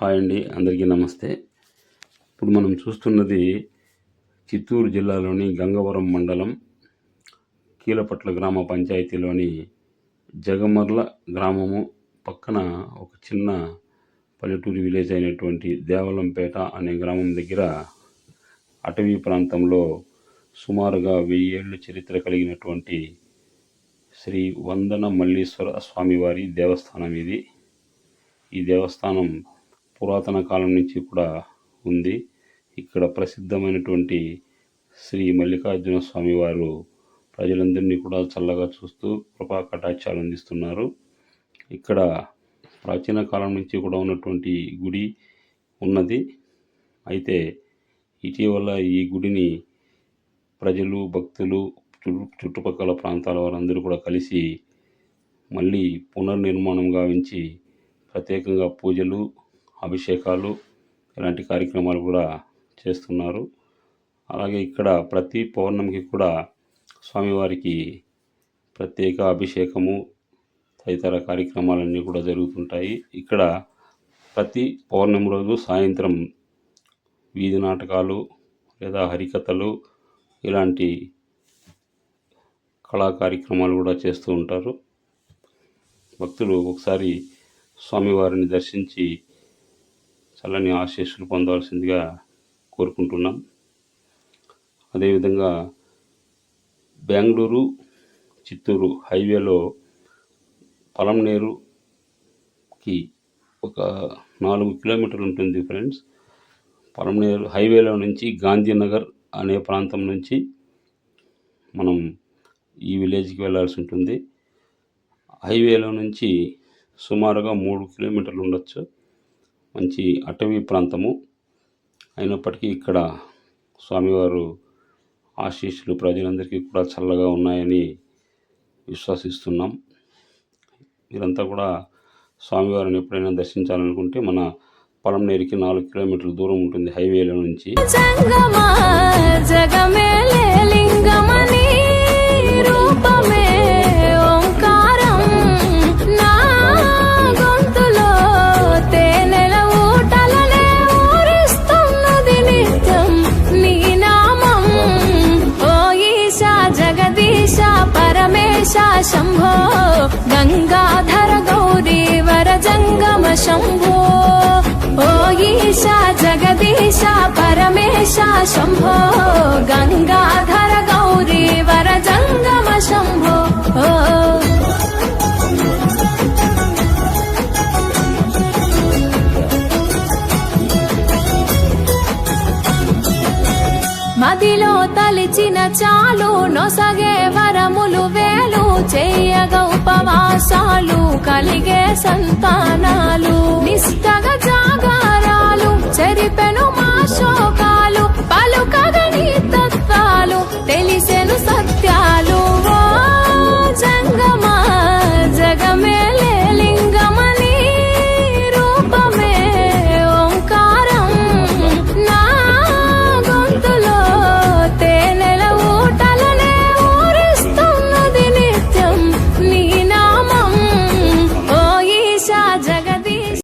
Hi అండి అందరికీ నమస్తే. ఇప్పుడు మనం చూస్తున్నది చిత్తూరు జిల్లాలోని గంగవరం మండలం కీలపట్ల గ్రామ పంచాయతీలోని జగమర్ల గ్రామము పక్కన ఒక చిన్న పల్లెటూరి విలేజ్ అయినటువంటి దేవలంపేట అనే గ్రామం దగ్గర అటవీ ప్రాంతంలో సుమారుగా వెయ్యి ఏళ్ళు చరిత్ర కలిగినటువంటి శ్రీ వందన మల్లీశ్వర స్వామివారి దేవస్థానం ఇది. ఈ దేవస్థానం పురాతన కాలం నుంచి కూడా ఉంది. ఇక్కడ ప్రసిద్ధమైనటువంటి శ్రీ మల్లికార్జున స్వామి వారు ప్రజలందరినీ కూడా చల్లగా చూస్తూ కృపా కటాక్షాలు అందిస్తున్నారు. ఇక్కడ ప్రాచీన కాలం నుంచి కూడా ఉన్నటువంటి గుడి ఉన్నది. అయితే ఇటీవల ఈ గుడిని ప్రజలు భక్తులు చుట్టుపక్కల ప్రాంతాల వారందరూ కూడా కలిసి మళ్ళీ పునర్నిర్మాణం గావించి ప్రత్యేకంగా పూజలు అభిషేకాలు ఇలాంటి కార్యక్రమాలు కూడా చేస్తున్నారు. అలాగే ఇక్కడ ప్రతి పౌర్ణమికి కూడా స్వామివారికి ప్రత్యేక అభిషేకము తదితర కార్యక్రమాలన్నీ కూడా జరుగుతుంటాయి. ఇక్కడ ప్రతి పౌర్ణమి రోజు సాయంత్రం వీధి నాటకాలు లేదా హరికథలు ఇలాంటి కళా కార్యక్రమాలు కూడా చేస్తూ ఉంటారు. భక్తులు ఒకసారి స్వామివారిని దర్శించి చల్లని ఆశీస్సులు పొందవలసిందిగా కోరుకుంటున్నాం. అదేవిధంగా బెంగళూరు చిత్తూరు హైవేలో పలంనేరుకి ఒక నాలుగు కిలోమీటర్లు ఉంటుంది ఫ్రెండ్స్. పలంనేరు హైవేలో నుంచి గాంధీనగర్ అనే ప్రాంతం నుంచి మనం ఈ విలేజ్కి వెళ్ళాల్సి ఉంటుంది. హైవేలో నుంచి సుమారుగా మూడు కిలోమీటర్లు ఉండొచ్చు. మంచి అటవీ ప్రాంతము. అయినప్పటికీ ఇక్కడ స్వామివారు ఆశీస్సులు ప్రజలందరికీ కూడా చల్లగా ఉన్నాయని విశ్వసిస్తున్నాం. మీరంతా కూడా స్వామివారిని ఎప్పుడైనా దర్శించాలనుకుంటే మన పొలంనేరికి నాలుగు కిలోమీటర్ల దూరం ఉంటుంది హైవేలో నుంచి. శంభో. ఓ ఈశా జగదీశ పరమేశ శంభో. గంగాధర గౌరీ వర జంగమ శంభో. ఓ. మదిలో తలిచిన చాలు నొసగే వరములు వేలు చే సహవాసాలు కలిగే సంతానాలు నిష్ట